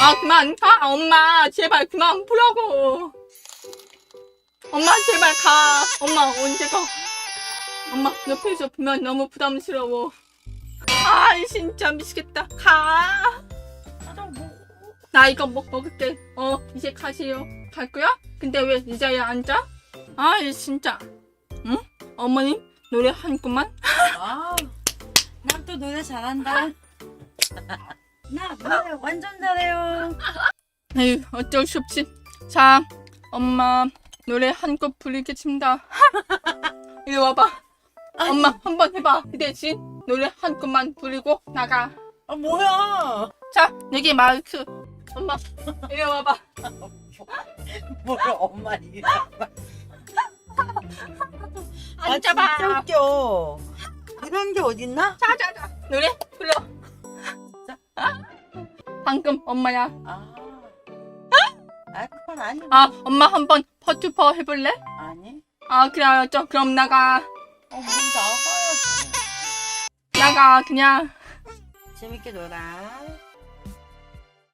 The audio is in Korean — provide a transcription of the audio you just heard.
아 그만 가 엄마 제발 그만 보라고 엄마 제발 가 엄마 언제 가 엄마 옆에서 보면 너무 부담스러워 아 진짜 미치겠다 가 아, 뭐. 나 이거 먹, 먹을게. 어, 이제 가세요. 갈 거야? 근데 왜 의자에 앉아? 아, 이 진짜. 응? 어머니, 노래 한 곡만? 노래 잘한다. 나 노래 완전 잘해요. 에휴, 어쩔 수 없지. 자, 엄마, 노래 한곡 부르겠습니다. 이리 와봐. 엄마, 한 번 해봐. 그 대신 노래 한 곡만 부르고 나가. 아, 뭐야? 자, 여기 마이크. 엄마, 이리 와봐. 뭘 엄마 이래. 아, 진짜 앉아봐. 웃겨. 게 어딨나? 자, 자, 자. 노래 불러. 방금 엄마야. 아, 아, 그건 아니. 아, 엄마 한번 퍼투퍼 해볼래? 아니. 아, 그래, 알았죠. 그럼 나가. 어, 문 나가야지. 나가, 그냥. 재밌게 놀아.